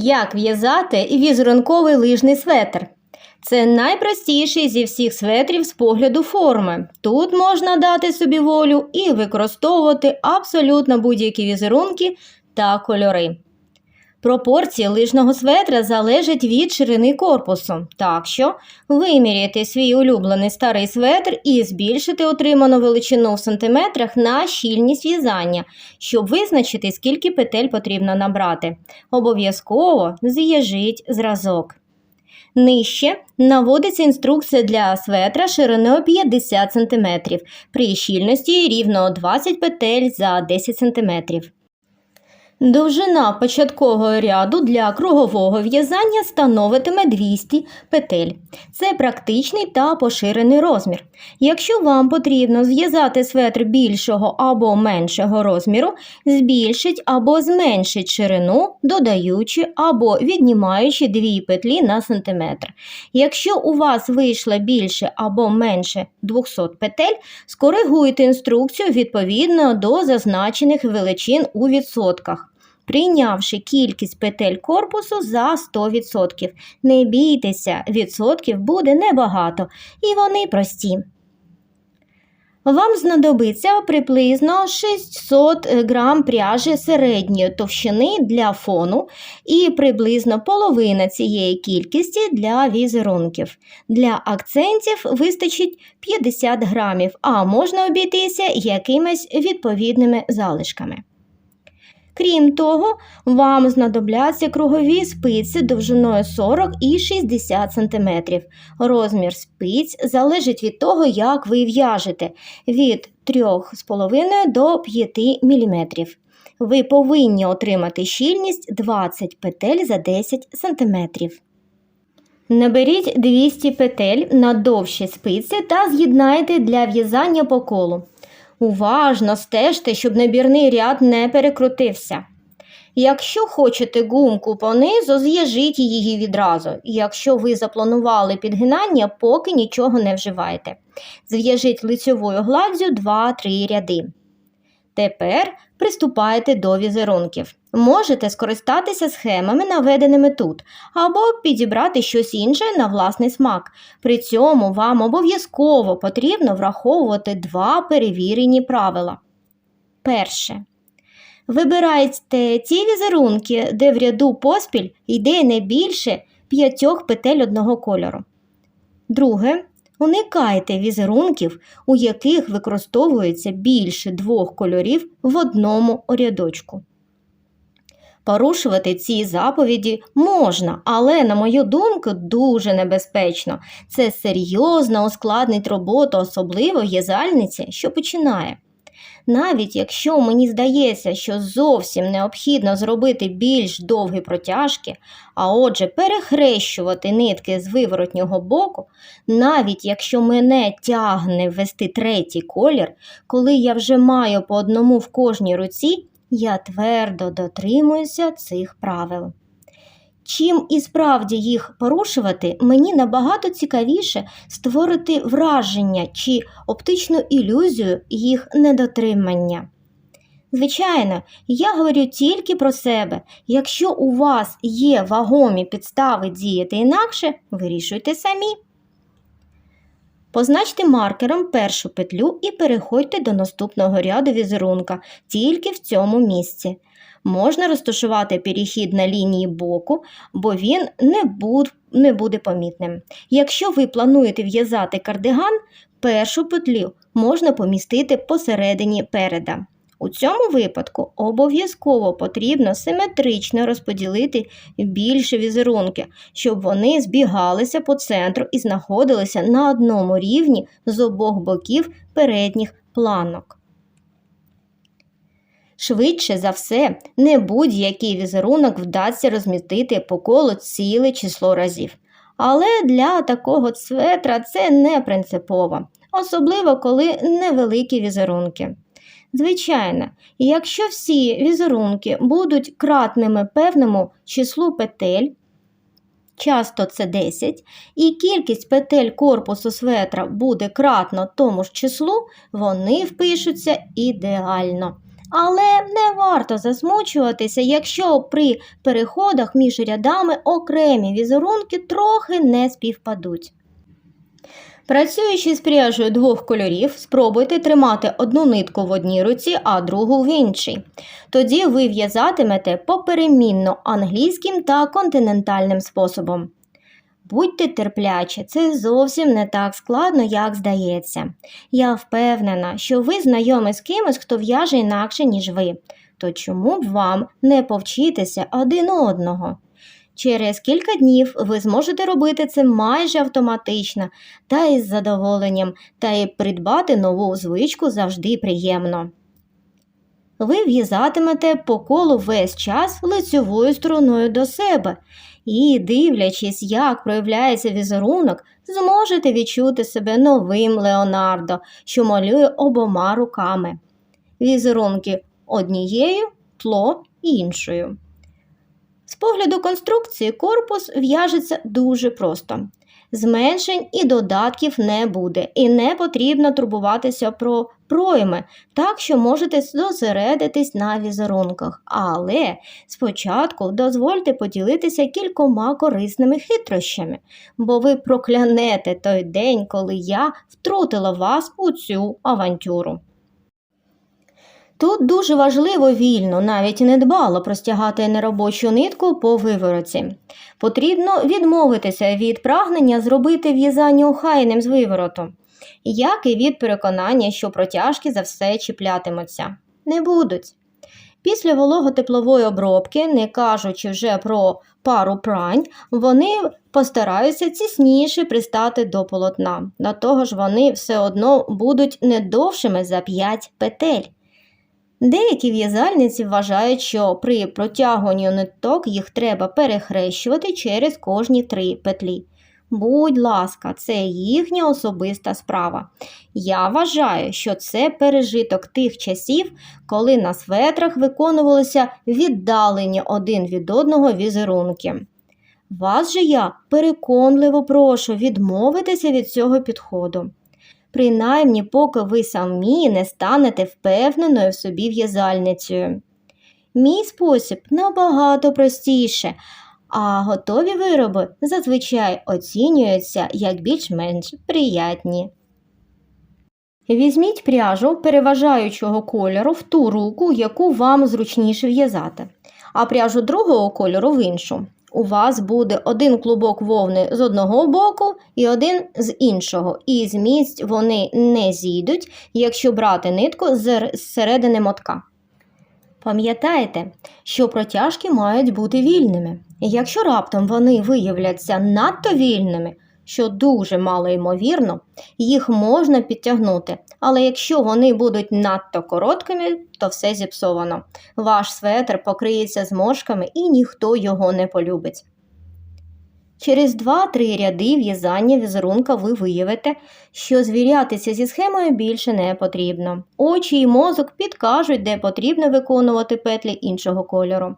Як в'язати візерунковий лижний светр? Це найпростіший зі всіх светрів з погляду форми. Тут можна дати собі волю і використовувати абсолютно будь-які візерунки та кольори. Пропорції лижного светра залежать від ширини корпусу, так що виміряйте свій улюблений старий светр і збільшити отриману величину в сантиметрах на щільність в'язання, щоб визначити, скільки петель потрібно набрати. Обов'язково зв'яжіть зразок. Нижче наводиться інструкція для светра шириною 50 см при щільності рівно 20 петель за 10 см. Довжина початкового ряду для кругового в'язання становитиме 200 петель. Це практичний та поширений розмір. Якщо вам потрібно зв'язати светр більшого або меншого розміру, збільшіть або зменшіть ширину, додаючи або віднімаючи дві петлі на сантиметр. Якщо у вас вийшло більше або менше 200 петель, скоригуйте інструкцію відповідно до зазначених величин у відсотках прийнявши кількість петель корпусу за 100%. Не бійтеся, відсотків буде небагато, і вони прості. Вам знадобиться приблизно 600 грам пряжі середньої товщини для фону і приблизно половина цієї кількості для візерунків. Для акцентів вистачить 50 грамів, а можна обійтися якимись відповідними залишками. Крім того, вам знадобляться кругові спиці довжиною 40 і 60 см. Розмір спиць залежить від того, як ви в'яжете від 3,5 до 5 мм. Ви повинні отримати щільність 20 петель за 10 см. Наберіть 200 петель на довші спиці та з'єднайте для в'язання по колу. Уважно стежте, щоб набірний ряд не перекрутився. Якщо хочете гумку понизу, з'їжіть її відразу. Якщо ви запланували підгинання, поки нічого не вживайте. Зв'яжіть лицьовою гладдю 2-3 ряди. Тепер приступайте до візерунків. Можете скористатися схемами, наведеними тут, або підібрати щось інше на власний смак. При цьому вам обов'язково потрібно враховувати два перевірені правила. Перше. Вибирайте ті візерунки, де в ряду поспіль йде не більше п'ятьох петель одного кольору. Друге. Уникайте візерунків, у яких використовується більше двох кольорів в одному рядочку. Порушувати ці заповіді можна, але, на мою думку, дуже небезпечно. Це серйозно ускладнить роботу, особливо в'язальниці, що починає. Навіть якщо мені здається, що зовсім необхідно зробити більш довгі протяжки, а отже, перехрещувати нитки з виворотнього боку, навіть якщо мене тягне ввести третій колір, коли я вже маю по одному в кожній руці, я твердо дотримуюся цих правил. Чим і справді їх порушувати, мені набагато цікавіше створити враження чи оптичну ілюзію їх недотримання. Звичайно, я говорю тільки про себе. Якщо у вас є вагомі підстави діяти інакше, вирішуйте самі. Позначте маркером першу петлю і переходьте до наступного ряду візерунка тільки в цьому місці. Можна розташувати перехід на лінії боку, бо він не, буд, не буде помітним. Якщо ви плануєте в'язати кардиган, першу петлю можна помістити посередині переда. У цьому випадку обов'язково потрібно симетрично розподілити більше візерунки, щоб вони збігалися по центру і знаходилися на одному рівні з обох боків передніх планок. Швидше за все, не будь-який візерунок вдасться розмістити по колу ціле число разів. Але для такого цветра це не принципово, особливо коли невеликі візерунки. Звичайно, якщо всі візерунки будуть кратними певному числу петель, часто це 10, і кількість петель корпусу светра буде кратно тому ж числу, вони впишуться ідеально. Але не варто засмучуватися, якщо при переходах між рядами окремі візерунки трохи не співпадуть. Працюючи з пряжею двох кольорів, спробуйте тримати одну нитку в одній руці, а другу в іншій. Тоді ви в'язатимете поперемінно англійським та континентальним способом. Будьте терплячі, це зовсім не так складно, як здається. Я впевнена, що ви знайомі з кимось, хто в'яже інакше, ніж ви. То чому б вам не повчитися один одного? Через кілька днів ви зможете робити це майже автоматично та із задоволенням, та й придбати нову звичку завжди приємно. Ви в'язатимете по колу весь час лицьовою стороною до себе і, дивлячись, як проявляється візерунок, зможете відчути себе новим Леонардо, що малює обома руками. Візерунки однією, тло іншою. З погляду конструкції корпус в'яжеться дуже просто. Зменшень і додатків не буде, і не потрібно турбуватися про пройми, так що можете зосередитись на візерунках. Але спочатку дозвольте поділитися кількома корисними хитрощами, бо ви проклянете той день, коли я втрутила вас у цю авантюру. Тут дуже важливо вільно, навіть недбало простягати неробочу нитку по вивороті. Потрібно відмовитися від прагнення зробити в'язання охайним з вивороту, як і від переконання, що протяжки за все чіплятимуться. Не будуть. Після вологотеплової обробки, не кажучи вже про пару прань, вони постараються тісніше пристати до полотна. До того ж, вони все одно будуть не довшими за 5 петель. Деякі в'язальниці вважають, що при протягуванні ниток їх треба перехрещувати через кожні три петлі. Будь ласка, це їхня особиста справа. Я вважаю, що це пережиток тих часів, коли на светрах виконувалися віддалені один від одного візерунки. Вас же я переконливо прошу відмовитися від цього підходу принаймні поки ви самі не станете впевненою в собі в'язальницею. Мій спосіб набагато простіше, а готові вироби зазвичай оцінюються як більш-менш приятні. Візьміть пряжу переважаючого кольору в ту руку, яку вам зручніше в'язати, а пряжу другого кольору в іншу у вас буде один клубок вовни з одного боку і один з іншого, і з місць вони не зійдуть, якщо брати нитку з середини мотка. Пам'ятайте, що протяжки мають бути вільними. Якщо раптом вони виявляться надто вільними, що дуже мало ймовірно, їх можна підтягнути, але якщо вони будуть надто короткими, то все зіпсовано. Ваш светр покриється зморшками і ніхто його не полюбить. Через 2-3 ряди в'язання візерунка ви виявите, що звірятися зі схемою більше не потрібно. Очі і мозок підкажуть, де потрібно виконувати петлі іншого кольору.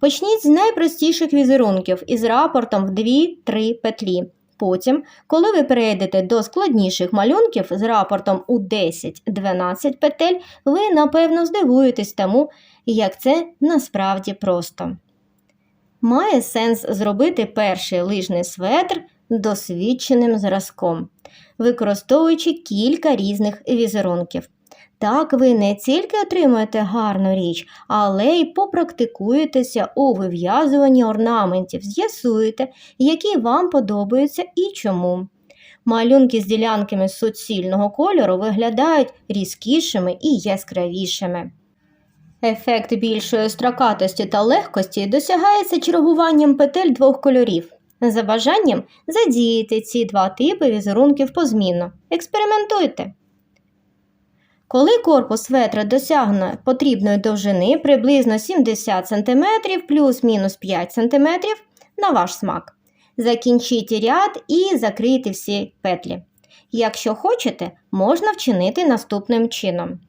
Почніть з найпростіших візерунків із рапортом в 2-3 петлі. Потім, коли ви перейдете до складніших малюнків з рапортом у 10-12 петель, ви напевно здивуєтесь тому, як це насправді просто. Має сенс зробити перший лижний светр досвідченим зразком, використовуючи кілька різних візерунків. Так ви не тільки отримуєте гарну річ, але й попрактикуєтеся у вив'язуванні орнаментів, з'ясуєте, які вам подобаються і чому. Малюнки з ділянками суцільного кольору виглядають різкішими і яскравішими. Ефект більшої строкатості та легкості досягається чергуванням петель двох кольорів. За бажанням задіяти ці два типи візерунків позмінно. Експериментуйте. Коли корпус ветра досягне потрібної довжини приблизно 70 см плюс-мінус 5 см на ваш смак, закінчіть ряд і закрийте всі петлі. Якщо хочете, можна вчинити наступним чином.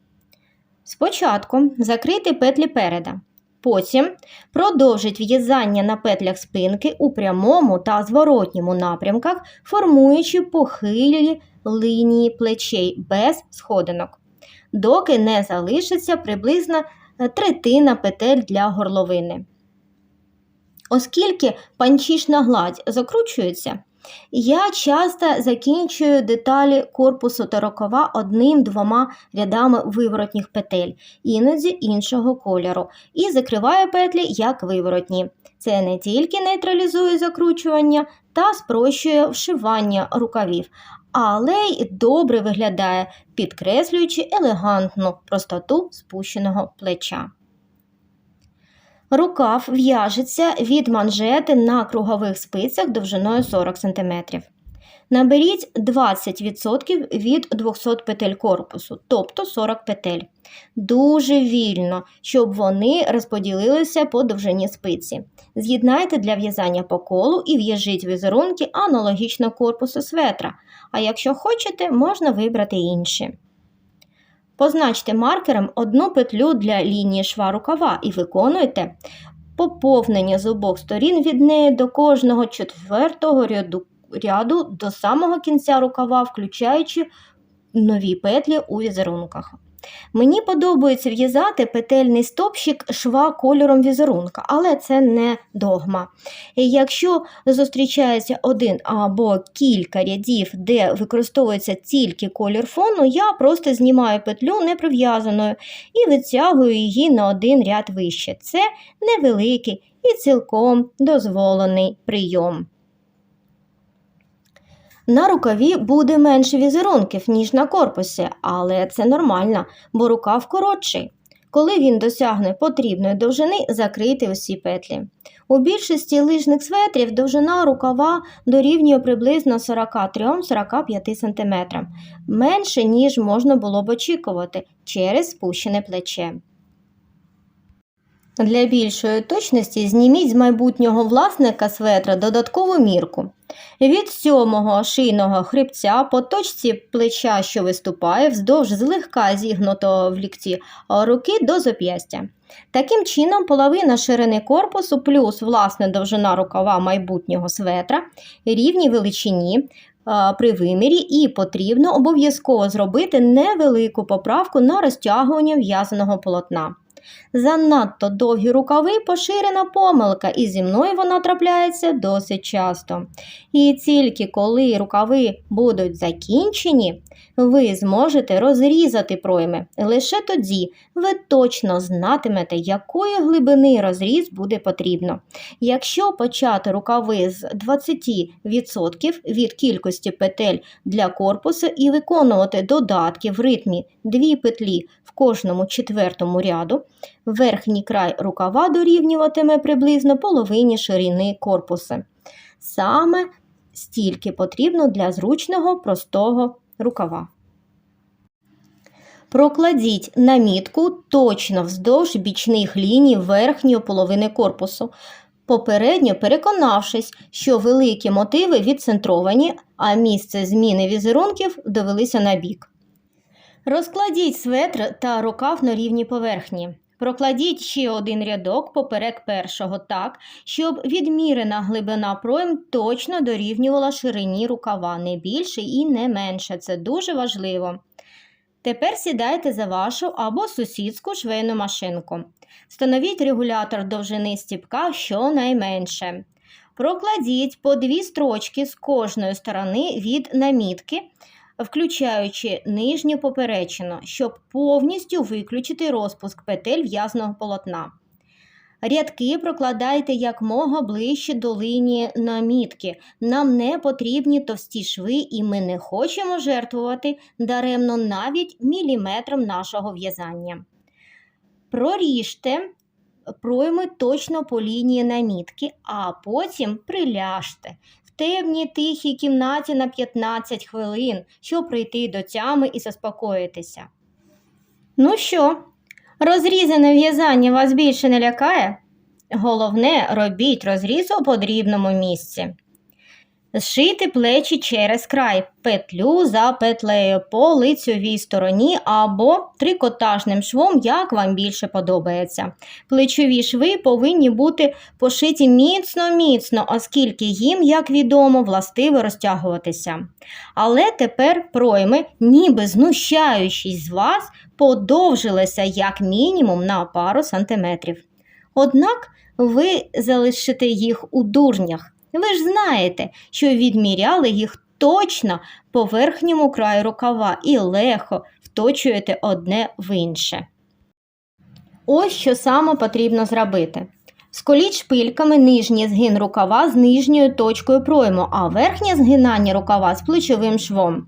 Спочатку закрийте петлі переда. Потім продовжить в'язання на петлях спинки у прямому та зворотньому напрямках, формуючи похилі лінії плечей без сходинок. Доки не залишиться приблизно е, третина петель для горловини. Оскільки панчішна гладь закручується, я часто закінчую деталі корпусу та рукава одним-двома рядами виворотніх петель, іноді іншого кольору, і закриваю петлі як виворотні. Це не тільки нейтралізує закручування та спрощує вшивання рукавів, але й добре виглядає, підкреслюючи елегантну простоту спущеного плеча. Рукав в'яжеться від манжети на кругових спицях довжиною 40 см. Наберіть 20% від 200 петель корпусу, тобто 40 петель. Дуже вільно, щоб вони розподілилися по довжині спиці. З'єднайте для в'язання по колу і в'яжіть візерунки аналогічно корпусу светра, а якщо хочете, можна вибрати інші. Позначте маркером одну петлю для лінії шва рукава і виконуйте поповнення з обох сторін від неї до кожного четвертого ряду, ряду до самого кінця рукава, включаючи нові петлі у візерунках. Мені подобається в'язати петельний стопчик шва кольором візерунка, але це не догма. Якщо зустрічається один або кілька рядів, де використовується тільки колір фону, я просто знімаю петлю неприв'язаною і витягую її на один ряд вище. Це невеликий і цілком дозволений прийом. На рукаві буде менше візерунків, ніж на корпусі, але це нормально, бо рукав коротший. Коли він досягне потрібної довжини, закрийте усі петлі. У більшості лижних светрів довжина рукава дорівнює приблизно 43-45 см, менше, ніж можна було б очікувати через спущене плече. Для більшої точності зніміть з майбутнього власника светра додаткову мірку. Від сьомого шийного хребця по точці плеча, що виступає, вздовж злегка зігнутого в лікті руки до зап'ястя. Таким чином, половина ширини корпусу плюс власне довжина рукава майбутнього светра рівні величині при вимірі, і потрібно обов'язково зробити невелику поправку на розтягування в'язаного полотна. Занадто довгі рукави поширена помилка, і зі мною вона трапляється досить часто. І тільки коли рукави будуть закінчені, ви зможете розрізати пройми. Лише тоді ви точно знатимете, якої глибини розріз буде потрібно. Якщо почати рукави з 20% від кількості петель для корпусу і виконувати додатки в ритмі 2 петлі в кожному четвертому ряду, верхній край рукава дорівнюватиме приблизно половині ширини корпусу. Саме стільки потрібно для зручного простого рукава. Прокладіть намітку точно вздовж бічних ліній верхньої половини корпусу, попередньо переконавшись, що великі мотиви відцентровані, а місце зміни візерунків довелися на бік. Розкладіть светр та рукав на рівній поверхні. Прокладіть ще один рядок поперек першого так, щоб відмірена глибина пройм точно дорівнювала ширині рукава, не більше і не менше. Це дуже важливо. Тепер сідайте за вашу або сусідську швейну машинку. Встановіть регулятор довжини стіпка щонайменше. Прокладіть по дві строчки з кожної сторони від намітки, включаючи нижню поперечину, щоб повністю виключити розпуск петель в'язного полотна. Рядки прокладайте якмога ближче до лінії намітки. Нам не потрібні товсті шви, і ми не хочемо жертвувати даремно навіть міліметром нашого в'язання. Проріжте пройми точно по лінії намітки, а потім приляжте темній тихій кімнаті на 15 хвилин, щоб прийти до тями і заспокоїтися. Ну що, розрізане в'язання вас більше не лякає? Головне, робіть розріз у потрібному місці. Зшити плечі через край, петлю за петлею по лицьовій стороні або трикотажним швом, як вам більше подобається. Плечові шви повинні бути пошиті міцно-міцно, оскільки їм, як відомо, властиво розтягуватися. Але тепер пройми, ніби знущаючись з вас, подовжилися як мінімум на пару сантиметрів. Однак ви залишите їх у дурнях. Ви ж знаєте, що відміряли їх точно по верхньому краю рукава і легко вточуєте одне в інше. Ось що саме потрібно зробити. Сколіть шпильками нижній згин рукава з нижньою точкою пройму, а верхнє згинання рукава з плечовим швом.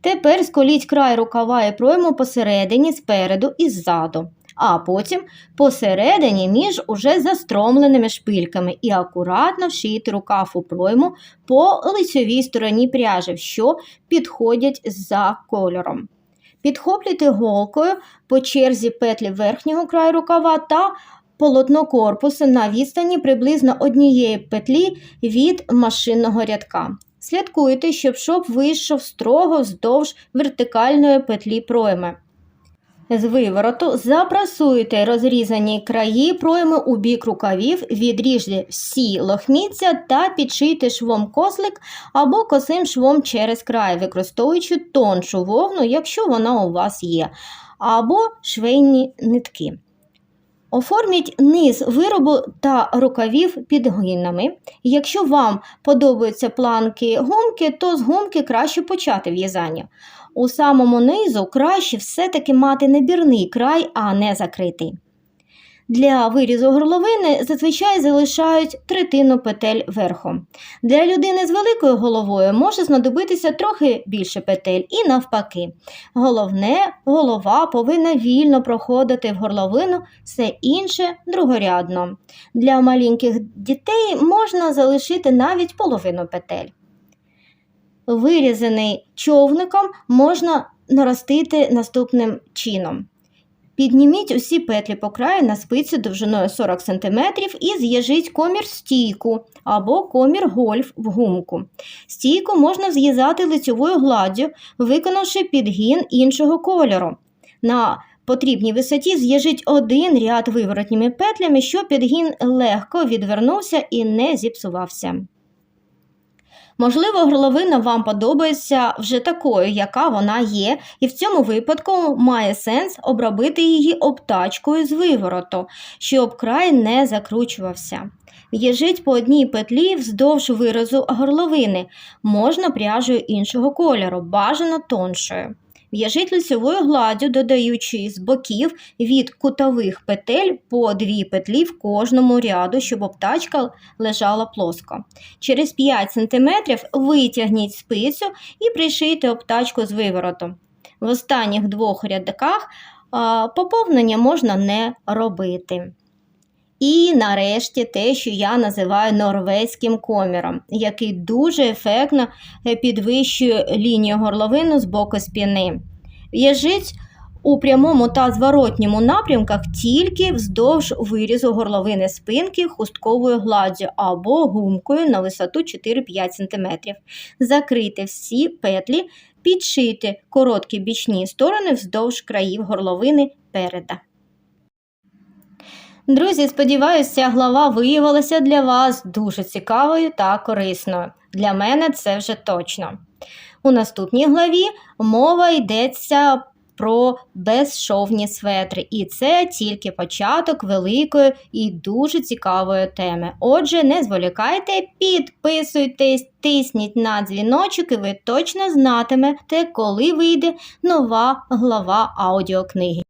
Тепер сколіть край рукава і пройму посередині, спереду і ззаду, а потім посередині між уже застромленими шпильками і акуратно вшийте рукав у пройму по лицьовій стороні пряжі, що підходять за кольором. Підхоплюйте голкою по черзі петлі верхнього краю рукава та полотно корпусу на відстані приблизно однієї петлі від машинного рядка. Слідкуйте, щоб шов вийшов строго вздовж вертикальної петлі пройми. З вивороту запрасуйте розрізані краї пройми у бік рукавів, відріжте всі лохміття та підшийте швом кослик або косим швом через край, використовуючи тоншу вовну, якщо вона у вас є, або швейні нитки. Оформіть низ виробу та рукавів підгинами. Якщо вам подобаються планки гумки, то з гумки краще почати в'язання. У самому низу краще все-таки мати набірний край, а не закритий. Для вирізу горловини зазвичай залишають третину петель верхом. Для людини з великою головою може знадобитися трохи більше петель і навпаки. Головне, голова повинна вільно проходити в горловину, все інше другорядно. Для маленьких дітей можна залишити навіть половину петель. Вирізаний човником можна наростити наступним чином. Підніміть усі петлі по краю на спицю довжиною 40 см і з'їжіть комір стійку або комір гольф в гумку. Стійку можна зв'язати лицьовою гладдю, виконавши підгін іншого кольору. На потрібній висоті з'їжіть один ряд виворотніми петлями, щоб підгін легко відвернувся і не зіпсувався. Можливо, горловина вам подобається вже такою, яка вона є, і в цьому випадку має сенс обробити її обтачкою з вивороту, щоб край не закручувався. В'яжіть по одній петлі вздовж виразу горловини, можна пряжею іншого кольору, бажано тоншою. В'яжіть лицевою гладдю, додаючи з боків від кутових петель по дві петлі в кожному ряду, щоб обтачка лежала плоско. Через 5 см витягніть спицю і пришийте обтачку з виворотом. В останніх двох рядках поповнення можна не робити. І нарешті те, що я називаю норвезьким коміром, який дуже ефектно е, підвищує лінію горловину з боку спини. В'яжіть у прямому та зворотньому напрямках тільки вздовж вирізу горловини спинки хустковою гладдю або гумкою на висоту 4-5 см. Закрийте всі петлі, підшийте короткі бічні сторони вздовж країв горловини переда. Друзі, сподіваюся, глава виявилася для вас дуже цікавою та корисною. Для мене це вже точно. У наступній главі мова йдеться про безшовні светри, і це тільки початок великої і дуже цікавої теми. Отже, не зволікайте, підписуйтесь, тисніть на дзвіночок, і ви точно знатимете, коли вийде нова глава аудіокниги.